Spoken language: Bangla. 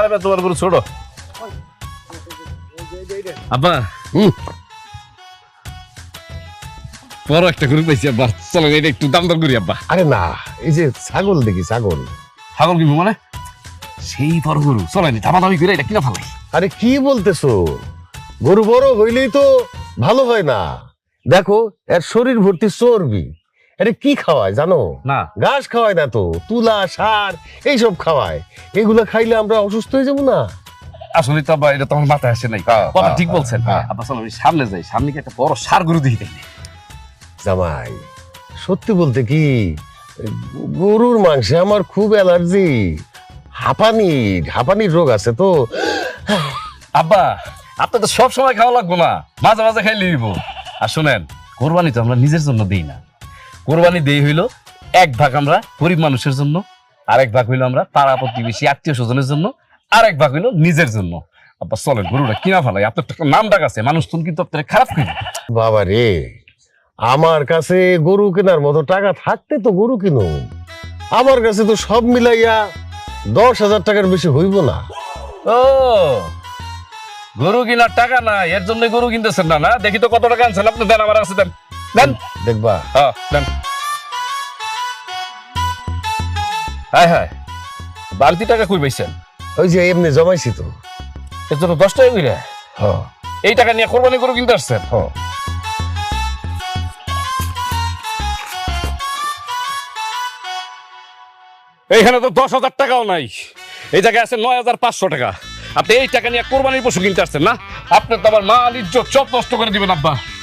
আরে বে, তোমার গরু ছোট আব্বা হুম। বড় একটা গরু পাইছি আব্বা চলো এটা একটু দাম দর করি আব্বা আরে না এই যে ছাগল দেখি ছাগল ছাগল কিনবো মানে সেই বড় গরু চলো নি দামা দামি করে এটা কিনা ভালাই আরে কি বলতেছো গরু বড় হইলেই তো ভালো হয় না দেখো এর শরীর ভর্তি চর্বি আরে কি খাওয়ায় জানো? না। ঘাস খাওয়ায় না তো তুলা সার এইসব খাওয়ায়। এগুলো খাইলে আমরা অসুস্থ হয়ে যাব না? আসলে তো এটা তোমার মাথায় আসে নাই। হ্যাঁ, হ্যাঁ, ঠিক বলছেন। হ্যাঁ। আব্বা চলো আমি সামনে যাই। সামনে কি একটা বড় সার গরু দেখি তাইলে জামাই সত্যি বলতে কি গরুর মাংসে আমার খুব অ্যালার্জি। হাঁপানি হাঁপানির রোগ আছে তো। আব্বা আপনার তো সব সময় খাওয়া লাগবো না। মাঝে মাঝে খাইলে হইব। আর শোনেন কোরবানি তো আমরা নিজের জন্য দিই না। কোরবানি দেই হইল এক ভাগ আমরা গরিব মানুষের জন্য আরেক ভাগ হইল আমরা পাড়া প্রতিবেশী আত্মীয় স্বজনের জন্য আরেক ভাগ হইল নিজের জন্য। আব্বা চলেন গরুটা কিনা ফেলাই। আপনার তো একটা নাম ডাক আছে মানুষ তুমি কিন্তু আপনার খারাপ করি বাবা রে আমার কাছে গরু কেনার মতো টাকা থাকতে তো গরু কিনো। আমার কাছে তো সব মিলাইয়া দশ হাজার টাকার বেশি হইব না। ও গরু কিনার টাকা না এর জন্য গরু কিনতেছেন না না? দেখি তো কত টাকা আনছেন। আপনি দেন আমার কাছে দেন। দেন। দেখবা। হ্যাঁ দেন। হায় হায় বালতি টাকা কই পাইছেন? ওই যে এমনি জমাইছি তো। এর জন্য দশ টাকা কইরা? হ এই টাকা নিয়ে কোরবানি গরু কিনতে আসছেন? হ এইখানে তো দশ হাজার টাকাও নাই। এই জায়গায় আছে নয় হাজার পাঁচশো টাকা। আপনি এই টাকা নিয়ে কোরবানির পশু কিনতে আসছেন না? আপনি তো আবার মাল ইজ্জত সব নষ্ট করে দিবেন আব্বা।